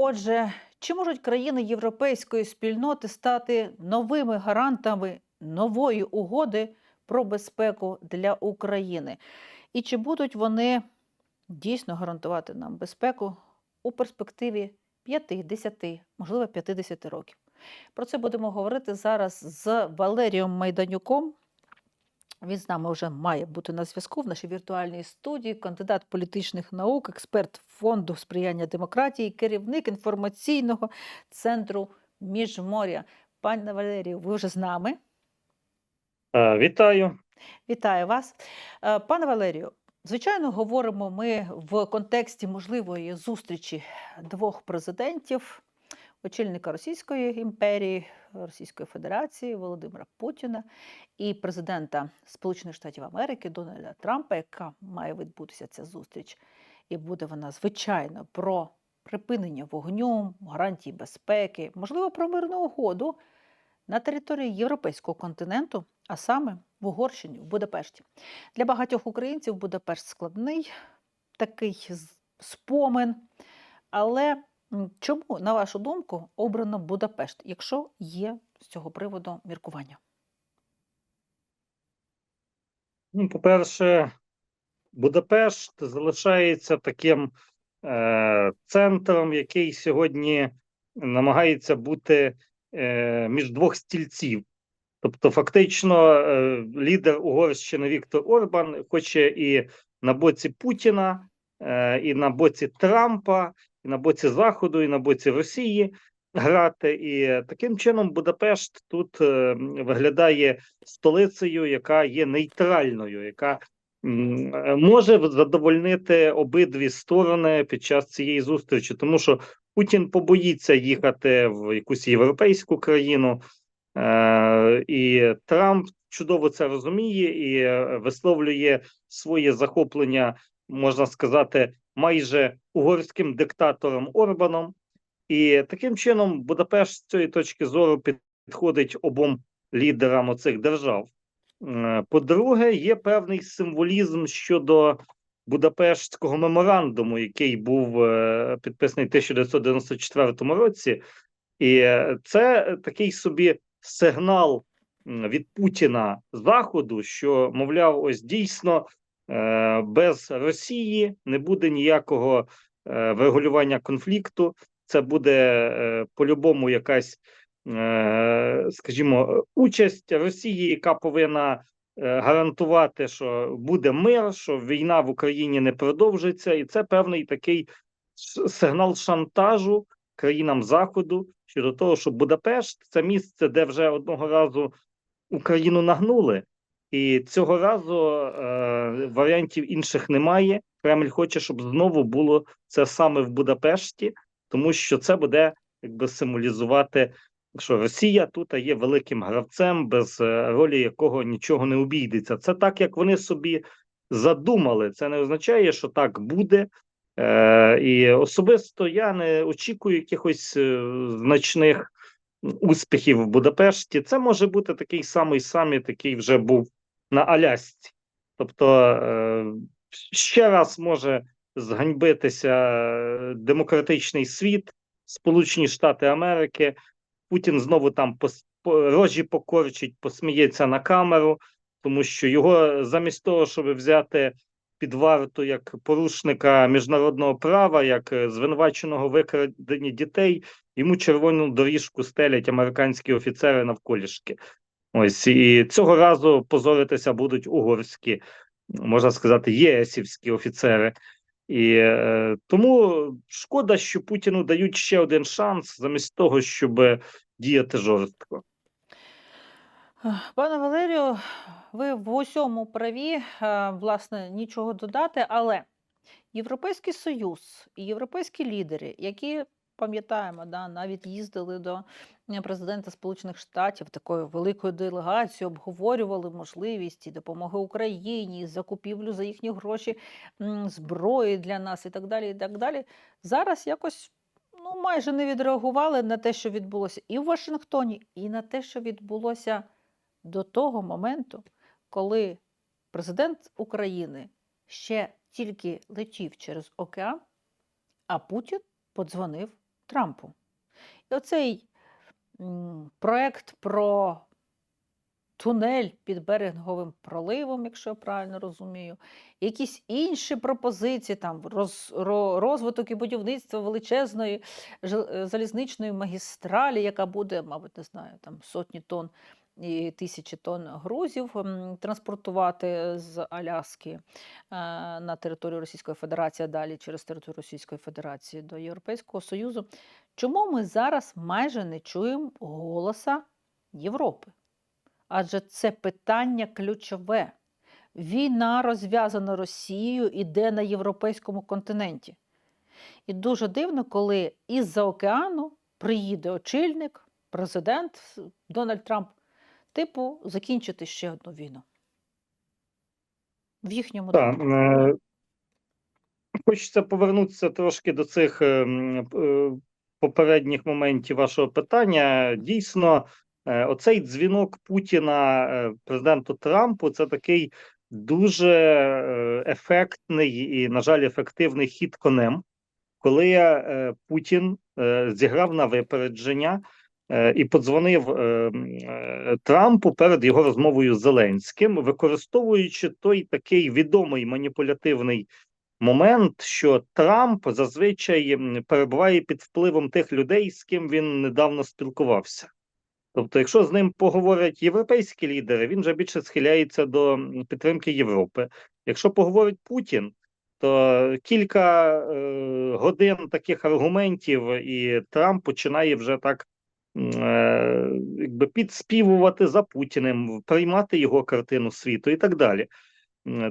Отже, чи можуть країни європейської спільноти стати новими гарантами нової угоди про безпеку для України? І чи будуть вони дійсно гарантувати нам безпеку у перспективі 5, 10, можливо, 50 років? Про це будемо говорити зараз з Валерієм Майданюком. Він з нами вже має бути на зв'язку в нашій віртуальній студії, кандидат політичних наук, експерт фонду сприяння демократії, керівник інформаційного центру Міжморя. Пане Валерію, ви вже з нами. Е, Вітаю. Вітаю вас. Е, Пане Валерію, звичайно, говоримо ми в контексті можливої зустрічі двох президентів, очільника Російської імперії, Російської Федерації Володимира Путіна і президента Сполучених Штатів Америки Дональда Трампа, яка має відбутися ця зустріч. І буде вона, звичайно, про припинення вогню, гарантії безпеки, можливо, про мирну угоду на території Європейського континенту, а саме в Угорщині, в Будапешті. Для багатьох українців Будапешт складний такий спомин. Але чому, на вашу думку, обрано Будапешт, якщо є з цього приводу міркування? Ну, по-перше, Будапешт залишається таким е, центром, який сьогодні намагається бути е, між двох стільців. Тобто, фактично, е, лідер Угорщини Віктор Орбан хоче і на боці Путіна, е, і на боці Трампа, і на боці Заходу, і на боці Росії грати. І таким чином Будапешт тут е, виглядає столицею, яка є нейтральною, яка може задовольнити обидві сторони під час цієї зустрічі, тому що Путін побоїться їхати в якусь європейську країну, е, і Трамп чудово це розуміє і е, висловлює своє захоплення, можна сказати, майже угорським диктатором Орбаном. І таким чином Будапешт з цієї точки зору підходить обом лідерам оцих держав. По-друге, є певний символізм щодо Будапештського меморандуму, який був е, підписаний в 1994 році, і це такий собі сигнал від Путіна Заходу, що, мовляв, ось дійсно без Росії не буде ніякого е, врегулювання конфлікту. Це буде е, по-любому якась, е, скажімо, участь Росії, яка повинна е, гарантувати, що буде мир, що війна в Україні не продовжиться, і це певний такий сигнал шантажу країнам Заходу щодо того, що Будапешт це місце, де вже одного разу Україну нагнули, і цього разу е, варіантів інших немає. Кремль хоче, щоб знову було це саме в Будапешті, тому що це буде якби символізувати, що Росія тут є великим гравцем, без е, ролі якого нічого не обійдеться. Це так, як вони собі задумали. Це не означає, що так буде. Е, і особисто я не очікую якихось е, значних успіхів в Будапешті. Це може бути такий самий саміт, який вже був на Алясці. Тобто е, ще раз може зганьбитися е, демократичний світ, Сполучені Штати Америки. Путін знову там рожі покорчить, посміється на камеру, тому що його замість того, щоб взяти під варту як порушника міжнародного права, як е, звинуваченого в викраденні дітей, йому червону доріжку стелять американські офіцери навколішки. Ось і цього разу позоритися будуть угорські, можна сказати, єсівські офіцери. І е, тому шкода, що Путіну дають ще один шанс, замість того, щоб діяти жорстко. Пане Валерію, ви в усьому праві, е, власне, нічого додати, але Європейський Союз і європейські лідери, які пам'ятаємо, да, навіть їздили до е, президента Сполучених Штатів такою великою делегацією, обговорювали можливість і допомоги Україні, і закупівлю за їхні гроші зброї для нас і так далі. І так далі. Зараз якось ну, майже не відреагували на те, що відбулося і в Вашингтоні, і на те, що відбулося до того моменту, коли президент України ще тільки летів через океан, а Путін подзвонив Трампу. І оцей проект про тунель під Беринговим проливом, якщо я правильно розумію, якісь інші пропозиції, там роз, розвиток і будівництво величезної е, залізничної магістралі, яка буде, мабуть, не знаю, там сотні тонн тисячі тонн грузів транспортувати з Аляски е, на територію Російської Федерації, а далі через територію Російської Федерації до Європейського Союзу. Чому ми зараз майже не чуємо голоса Європи? Адже це питання ключове. Війна розв'язана Росією іде на європейському континенті. І дуже дивно, коли із-за океану приїде очільник, президент Дональд Трамп, типу, закінчити ще одну війну. В їхньому Так, е, хочеться повернутися трошки до цих е, е, попередніх моментів вашого питання. Дійсно, е, оцей дзвінок Путіна е, президенту Трампу це такий дуже е, ефектний і, на жаль, ефективний хід конем, коли е, Путін е, зіграв на випередження. Е, І подзвонив е, е, Трампу перед його розмовою з Зеленським, використовуючи той такий відомий маніпулятивний момент, що Трамп зазвичай перебуває під впливом тих людей, з ким він недавно спілкувався. Тобто, якщо з ним поговорять європейські лідери, він вже більше схиляється до підтримки Європи. Якщо поговорить Путін, то кілька е, годин таких аргументів, і Трамп починає вже так якби підспівувати за Путіним, приймати його картину світу і так далі.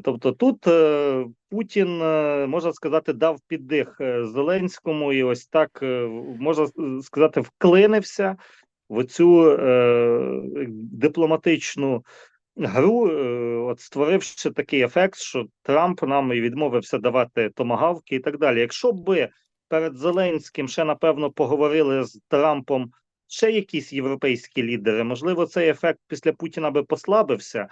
Тобто тут е, Путін, е, можна сказати, дав піддих е, Зеленському і ось так, е, можна сказати, вклинився в цю е, дипломатичну гру, е, от створивши такий ефект, що Трамп нам і відмовився давати томагавки і так далі. Якщо би перед Зеленським ще напевно поговорили з Трампом ще якісь європейські лідери, можливо, цей ефект після Путіна би послабився,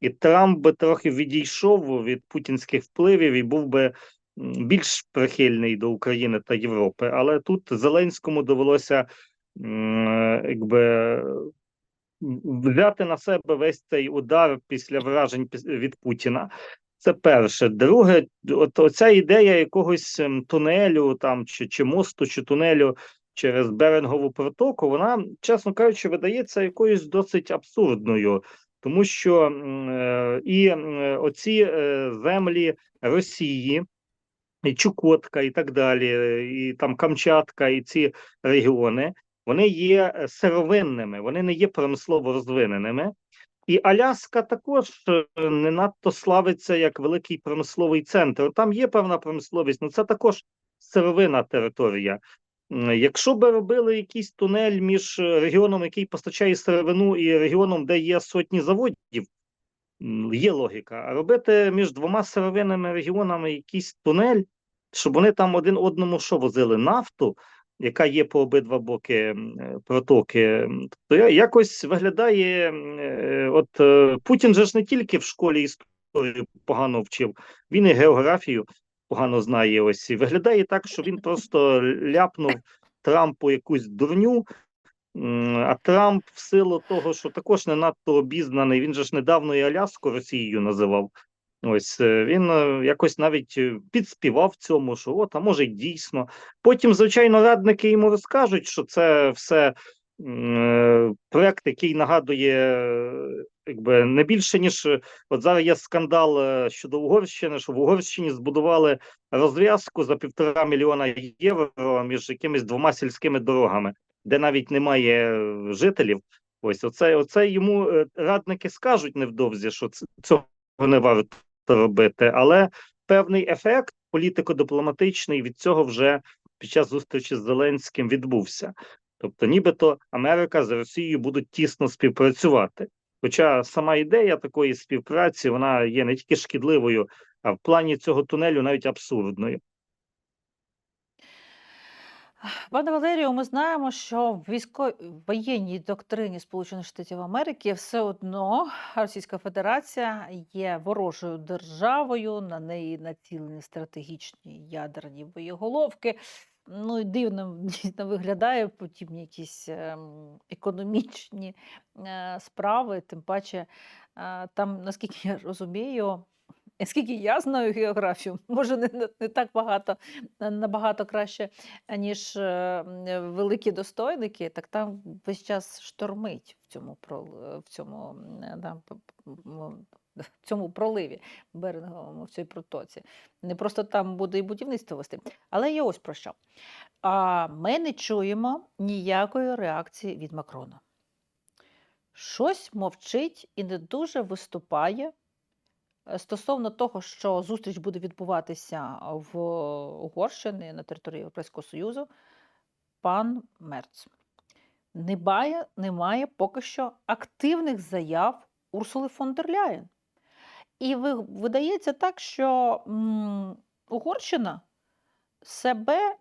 і Трамп би трохи відійшов від путінських впливів і був би більш прихильний до України та Європи. Але тут Зеленському довелося якби взяти на себе весь цей удар після вражень від Путіна. Це перше. Друге, от оця ідея якогось тунелю там чи, чи мосту, чи тунелю через Берингову протоку, вона, чесно кажучи, видається якоюсь досить абсурдною, тому що е, і оці е, землі Росії. І Чукотка, і так далі, і там Камчатка, і ці регіони, вони є е, сировинними, вони не є промислово розвиненими. І Аляска також не надто славиться як великий промисловий центр. Там є певна промисловість, але це також сировинна територія. Якщо би робили якийсь тунель між е, регіоном, який постачає сировину, і регіоном, де є сотні заводів, є логіка. А робити між двома сировинними регіонами якийсь тунель, щоб вони там один одному що возили нафту, яка є по обидва боки е, протоки, то якось виглядає. е, От Путін же ж не тільки в школі історію погано вчив, він і географію погано знає. Ось і виглядає так, що він просто ляпнув Трампу якусь дурню. А Трамп, в силу того, що також не надто обізнаний, він же ж недавно і Аляску Росією називав. Ось е, він е, якось навіть е, підспівав цьому, що от, а може й дійсно. Потім, звичайно, радники йому розкажуть, що це все проект, який нагадує, е, якби не більше ніж е, от зараз є скандал е, щодо Угорщини, що в Угорщині збудували розв'язку за півтора мільйона євро між якимись двома сільськими дорогами, де навіть немає е, жителів. Ось оце, оце йому е, радники скажуть невдовзі, що цього не варто робити, але певний ефект політико-дипломатичний від цього вже під час зустрічі з Зеленським відбувся. Тобто, нібито Америка з Росією будуть тісно співпрацювати. Хоча сама ідея такої співпраці вона є не тільки шкідливою, а в плані цього тунелю навіть абсурдною. Пане Валерію, ми знаємо, що в військовій воєнній доктрині Сполучених Штатів Америки все одно Російська Федерація є ворожою державою, на неї націлені стратегічні ядерні боєголовки. Ну і дивно дійсно виглядає подібні якісь ем, економічні е, справи, тим паче е, там, наскільки я розумію, наскільки я знаю географію, може не, не- так багато, е, набагато краще, ніж великі достойники, так там весь час штормить в цьому в цьому да, в цьому проливі беринговому, в цій протоці. Не просто там буде і будівництво вести. Але я ось про що. А ми не чуємо ніякої реакції від Макрона. Щось мовчить і не дуже виступає е, стосовно того, що зустріч буде відбуватися в Угорщині на території Європейського Союзу, пан Мерц. Немає, немає поки що активних заяв Урсули фон дер Ляєн. І видається так, що Угорщина себе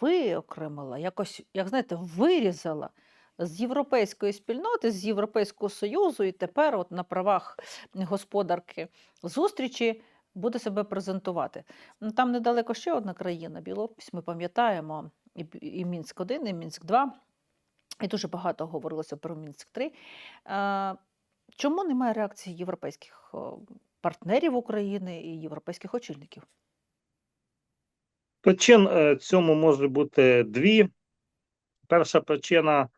виокремила, якось, як знаєте, вирізала з європейської спільноти, з Європейського Союзу, і тепер, от на правах господарки зустрічі, буде себе презентувати. Ну, Там недалеко ще одна країна, Білорусь, ми пам'ятаємо, і, Мінськ 1, і Мінськ 2, і дуже багато говорилося про Мінськ 3. Е, Чому немає реакції європейських партнерів України і європейських очільників? Причин е, цьому може бути дві. Перша причина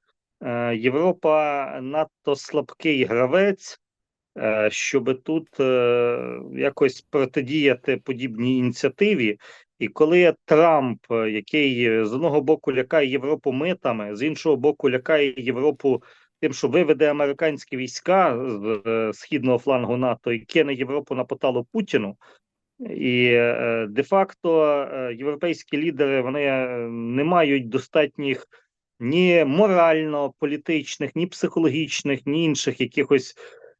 е, Європа надто слабкий гравець, е, щоб тут якось протидіяти подібній ініціативі. І коли Трамп, який з одного боку лякає Європу митами, з іншого боку лякає Європу тим, що виведе американські війська з е, східного флангу НАТО і кине Європу на поталу Путіну. І е, де-факто е, європейські лідери вони не мають достатніх ні морально-політичних, ні психологічних, ні інших якихось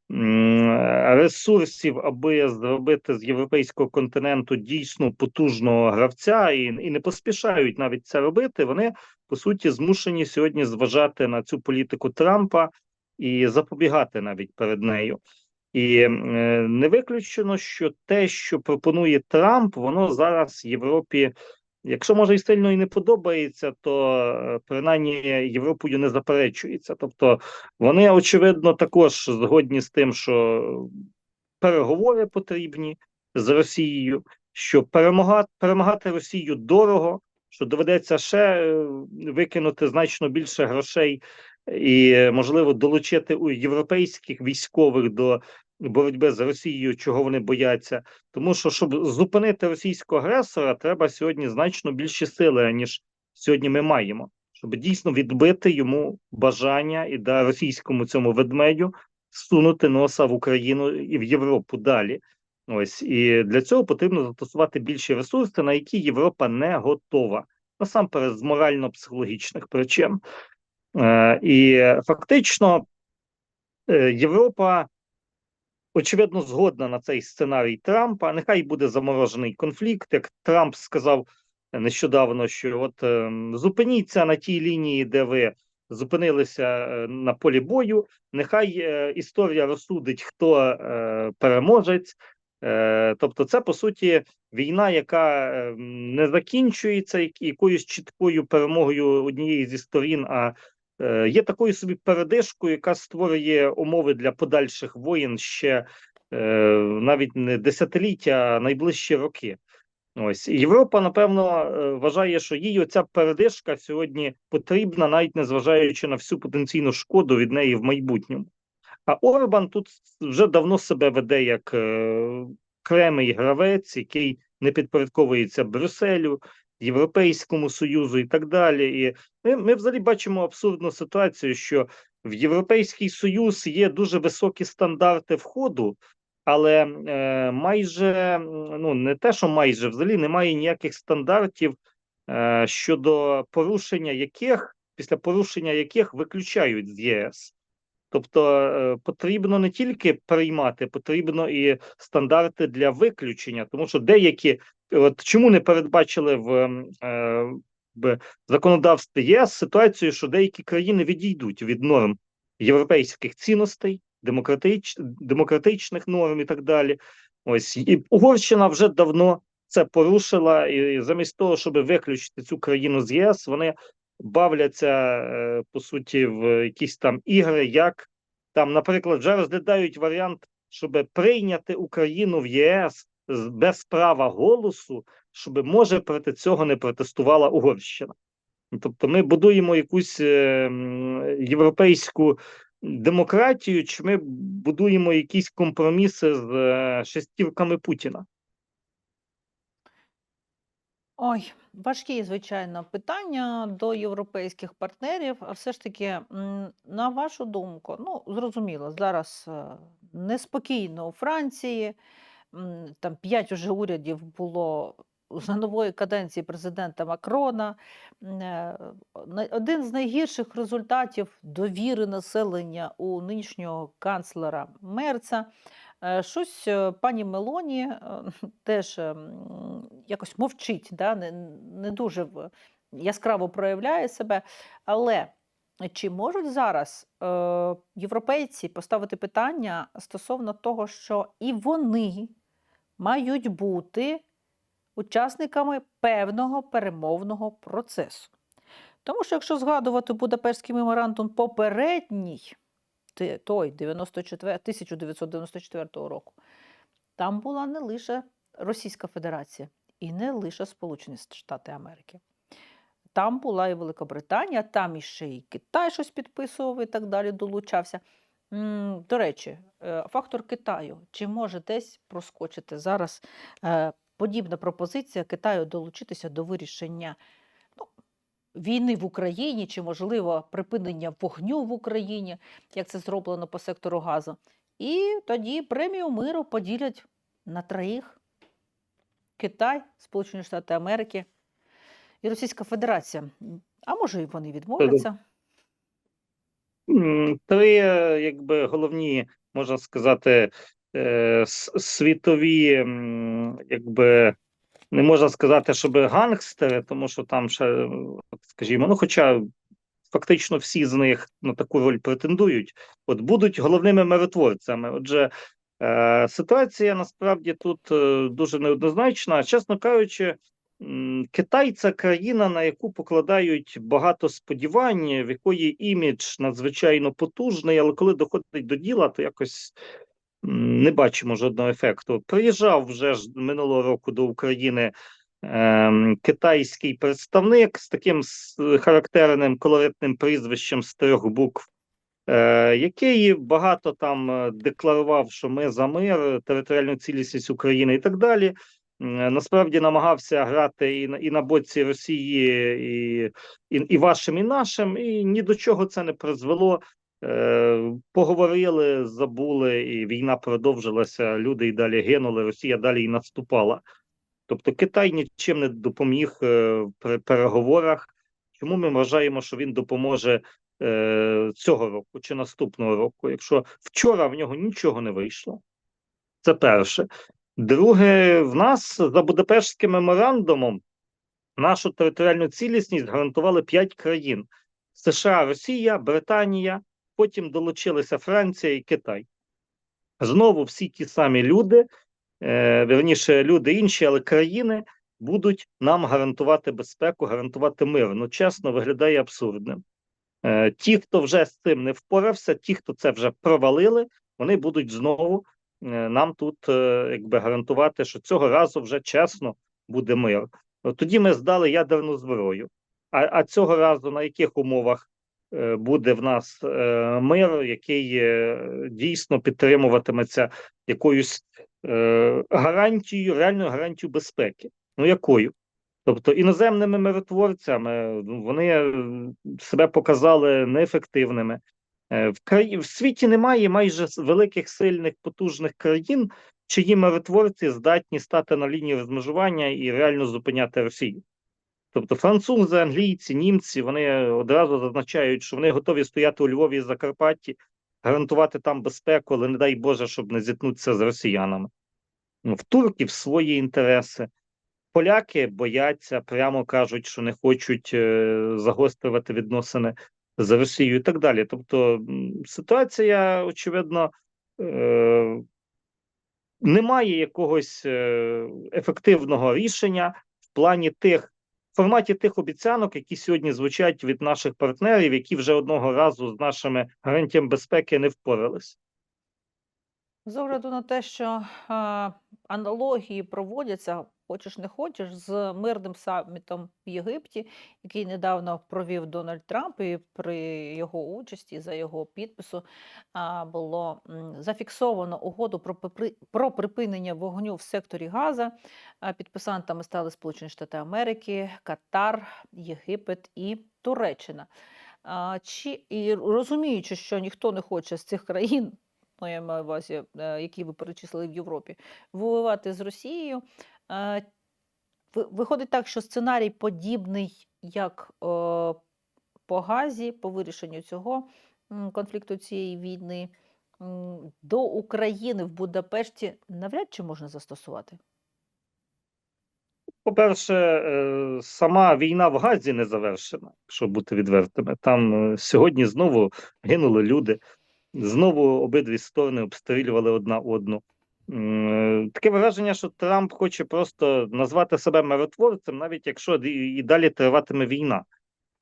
ресурсів, аби зробити з європейського континенту дійсно потужного гравця, і, і не поспішають навіть це робити. Вони по суті змушені сьогодні зважати на цю політику Трампа і запобігати навіть перед нею. І е, не виключено, що те, що пропонує Трамп, воно зараз Європі, якщо може і сильно і не подобається, то е, принаймні Європою не заперечується. Тобто вони очевидно також згодні з тим, що переговори потрібні з Росією, що перемагати, перемагати Росію дорого, що доведеться ще е, викинути значно більше грошей і, е, можливо, долучити у європейських військових до боротьби з Росією, чого вони бояться. Тому що, щоб зупинити російського агресора, треба сьогодні значно більші сили, ніж сьогодні ми маємо, щоб дійсно відбити йому бажання і да російському цьому ведмедю сунути носа в Україну і в Європу далі. Ось і для цього потрібно застосувати більші ресурси, на які Європа не готова, насамперед з морально-психологічних причин. Е, і фактично е, Європа очевидно згодна на цей сценарій Трампа. Нехай буде заморожений конфлікт. Як Трамп сказав нещодавно, що от е, зупиніться на тій лінії, де ви зупинилися е, на полі бою. Нехай е, історія розсудить, хто е, переможець. Е, тобто, це по суті війна, яка е, не закінчується якоюсь чіткою перемогою однієї зі сторін, а е, є такою собі передишкою, яка створює умови для подальших воєн ще навіть не десятиліття, а найближчі роки. Ось Європа, напевно, вважає, що їй оця передишка сьогодні потрібна, навіть незважаючи на всю потенційну шкоду від неї в майбутньому. А Орбан тут вже давно себе веде як е, окремий гравець, який не підпорядковується Брюсселю, Європейському Союзу і так далі. І ми, ми взагалі бачимо абсурдну ситуацію, що в Європейський Союз є дуже високі стандарти входу, але е, майже ну не те, що майже взагалі немає ніяких стандартів е, щодо порушення яких після порушення яких виключають з ЄС. Тобто е, потрібно не тільки приймати, потрібно і стандарти для виключення, тому що деякі от чому не передбачили в, е, в законодавстві ЄС ситуацію, що деякі країни відійдуть від норм європейських цінностей, демократич, демократичних норм і так далі. Ось і Угорщина вже давно це порушила, і замість того, щоб виключити цю країну з ЄС, вони бавляться е, по суті в якісь там ігри, як там, наприклад, вже розглядають варіант, щоб прийняти Україну в єС без права голосу, щоб може проти цього не протестувала Угорщина. Тобто, ми будуємо якусь е, європейську демократію, чи ми будуємо якісь компроміси з е, шестірками Путіна. Ой, важкі, звичайно, питання до європейських партнерів. А все ж таки, на вашу думку, ну зрозуміло, зараз е, неспокійно у Франції. Там п'ять уже урядів було за нової каденції президента Макрона. Е, Один з найгірших результатів довіри населення у нинішнього канцлера Мерца. Е, Щось е, пані Мелоні е, теж ем, якось мовчить, да? не, не дуже яскраво проявляє себе. Але чи можуть зараз європейці поставити питання стосовно того, що і вони мають бути учасниками певного перемовного процесу? Тому що якщо згадувати Будапештський меморандум попередній, той 94, 1994 року, там була не лише Російська Федерація і не лише Сполучені Штати Америки. Там була і Великобританія, там іще і Китай щось підписував і так далі, долучався. До речі, е, фактор Китаю. Чи може десь проскочити зараз е, подібна пропозиція Китаю долучитися до вирішення війни в Україні, чи, можливо, припинення вогню в Україні, як це зроблено по сектору газу? І тоді премію миру поділять на троїх: Китай, Сполучені Штати Америки і Російська Федерація. А може, і вони відмовляться? Три, е, якби головні, можна сказати, е, світові, якби не можна сказати, щоб гангстери, тому що там ще, скажімо, ну, хоча фактично всі з них на таку роль претендують, от будуть головними миротворцями. Отже, е, ситуація насправді тут е, дуже неоднозначна. Чесно кажучи, Китай це країна, на яку покладають багато сподівань, в якої імідж надзвичайно потужний, але коли доходить до діла, то якось не бачимо жодного ефекту. Приїжджав вже ж минулого року до України ем, китайський представник з таким характерним колоритним прізвищем з трьох букв, е, який багато там е, декларував, що ми за мир, територіальну цілісність України і так далі. Насправді намагався грати і на, і на боці Росії, і, і, і вашим, і нашим, і ні до чого це не призвело. Е, поговорили, забули, і війна продовжилася. Люди і далі гинули, Росія далі і наступала. Тобто Китай нічим не допоміг е, при переговорах. Чому ми вважаємо, що він допоможе е, цього року чи наступного року, якщо вчора в нього нічого не вийшло? Це перше. Друге, в нас за Будапештським меморандумом нашу територіальну цілісність гарантували п'ять країн: США, Росія, Британія, потім долучилися Франція і Китай. Знову всі ті самі люди, е, верніше, люди інші, але країни будуть нам гарантувати безпеку, гарантувати мир. Ну, чесно, виглядає абсурдним. Е, ті, хто вже з цим не впорався, ті, хто це вже провалили, вони будуть знову е, нам тут е, якби гарантувати, що цього разу вже чесно буде мир. Тоді ми здали ядерну зброю. А, а цього разу на яких умовах буде в нас е, мир, який е, дійсно підтримуватиметься якоюсь е, гарантією, реальною гарантією безпеки? Ну якою? Тобто іноземними миротворцями ну, вони е, себе показали неефективними. Е, В краї... в світі немає майже великих, сильних, потужних країн, чиї миротворці здатні стати на лінії розмежування і реально зупиняти Росію. Тобто французи, англійці, німці вони одразу зазначають, що вони готові стояти у Львові і Закарпатті, гарантувати там безпеку, але не дай Боже, щоб не зіткнутися з росіянами. Ну, В турків свої інтереси. Поляки бояться, прямо кажуть, що не хочуть е, загострювати відносини з Росією і так далі. Тобто ситуація, очевидно, е, немає якогось е, ефективного рішення в плані тих форматі тих обіцянок, які сьогодні звучать від наших партнерів, які вже одного разу з нашими гарантіями безпеки не впорались. З огляду на те, що е, аналогії проводяться, хочеш не хочеш, з мирним самітом в Єгипті, який недавно провів Дональд Трамп, і при його участі за його підпису було зафіксовано угоду про, припинення вогню в секторі Газа. Підписантами стали Сполучені Штати Америки, Катар, Єгипет і Туреччина. Чи і розуміючи, що ніхто не хоче з цих країн ну, я маю увазі, е, які ви перечислили в Європі, воювати з Росією. Е, ви- Виходить так, що сценарій подібний, як е, по Газі, по вирішенню цього конфлікту цієї війни, до України в Будапешті навряд чи можна застосувати. По-перше, е, сама війна в Газі не завершена, якщо бути відвертими. Там сьогодні знову гинули люди, знову обидві сторони обстрілювали одна одну. Таке враження, що Трамп хоче просто назвати себе миротворцем, навіть якщо і далі триватиме війна.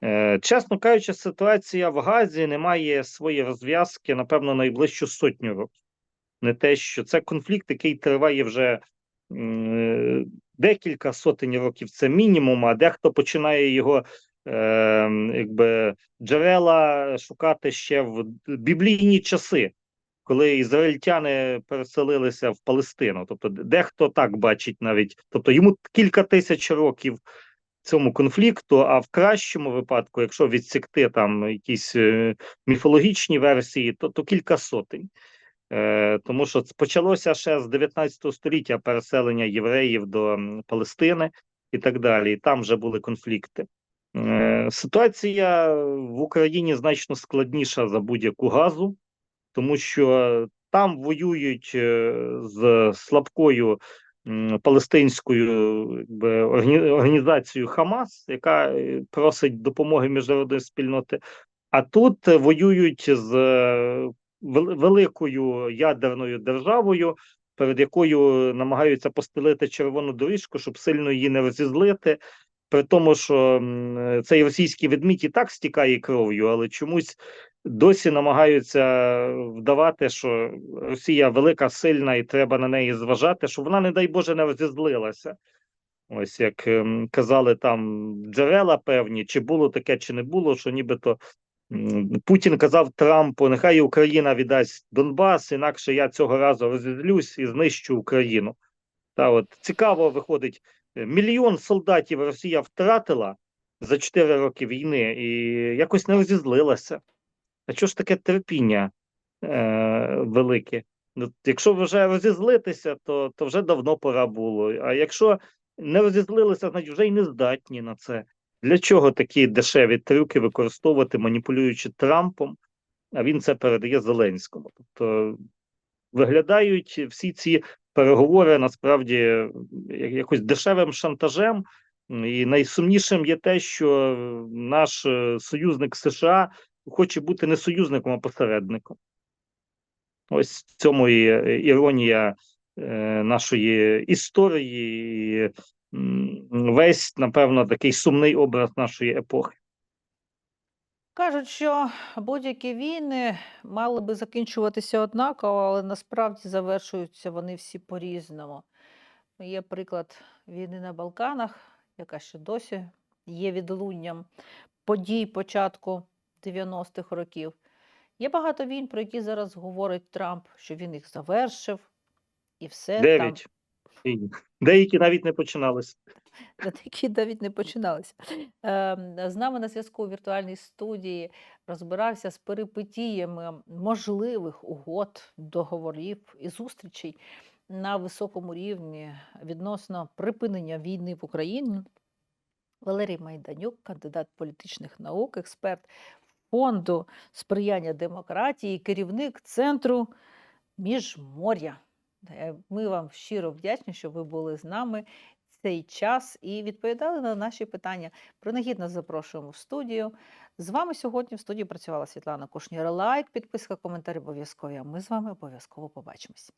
Е, Чесно кажучи, ситуація в Газі не має своєї розв'язки, напевно, найближчу сотню років. Не те, що це конфлікт, який триває вже декілька сотень років, це мінімум, а дехто починає його е, якби, джерела шукати ще в біблійні часи, коли ізраїльтяни переселилися в Палестину. Тобто, дехто так бачить навіть, тобто йому кілька тисяч років цьому конфлікту, а в кращому випадку, якщо відсікти там якісь е, міфологічні версії, то, то кілька сотень. Е, тому що почалося ще з 19 століття переселення євреїв до Палестини і так далі. І там вже були конфлікти. Е, ситуація в Україні значно складніша за будь-яку газу, тому що там воюють е, з слабкою палестинською якби, організацією Хамас, яка е, просить допомоги міжнародної спільноти. А тут воюють з е, великою ядерною державою, перед якою намагаються постелити червону доріжку, щоб сильно її не розізлити. При тому, що цей російський ведмідь і так стікає кров'ю, але чомусь досі намагаються вдавати, що Росія велика, сильна, і треба на неї зважати, щоб вона, не дай Боже, не розізлилася. Ось як ем, казали там джерела певні, чи було таке, чи не було, що нібито Путін казав Трампу, нехай Україна віддасть Донбас, інакше я цього разу розізлюсь і знищу Україну. Та от цікаво виходить, мільйон солдатів Росія втратила за 4 роки війни і якось не розізлилася. А чого ж таке терпіння е, велике? Ну, якщо вже розізлитися, то, то вже давно пора було. А якщо не розізлилися, значить вже й не здатні на це. Для чого такі дешеві трюки використовувати, маніпулюючи Трампом, а він це передає Зеленському? Тобто виглядають всі ці переговори насправді якось дешевим шантажем. І найсумнішим є те, що наш е, союзник США хоче бути не союзником, а посередником. Ось в цьому і е, іронія е, нашої історії, і весь, напевно, такий сумний образ нашої епохи. Кажуть, що будь-які війни мали би закінчуватися однаково, але насправді завершуються вони всі по-різному. Є приклад війни на Балканах, яка ще досі є відлунням подій початку 90-х років. Є багато війн, про які зараз говорить Трамп, що він їх завершив, і все там Деякі навіть не починалися. на такі навіть не починалися. Ем, З нами на зв'язку у віртуальній студії розбирався з перипетіями можливих угод, договорів і зустрічей на високому рівні відносно припинення війни в Україні. Валерій Майданюк, кандидат політичних наук, експерт фонду сприяння демократії, керівник центру Міжмор'я. Ми вам щиро вдячні, що ви були з нами цей час і відповідали на наші питання. Принагідно запрошуємо в студію. З вами сьогодні в студії працювала Світлана Кушнір. Лайк, підписка, коментар обов'язкові. А ми з вами обов'язково побачимось.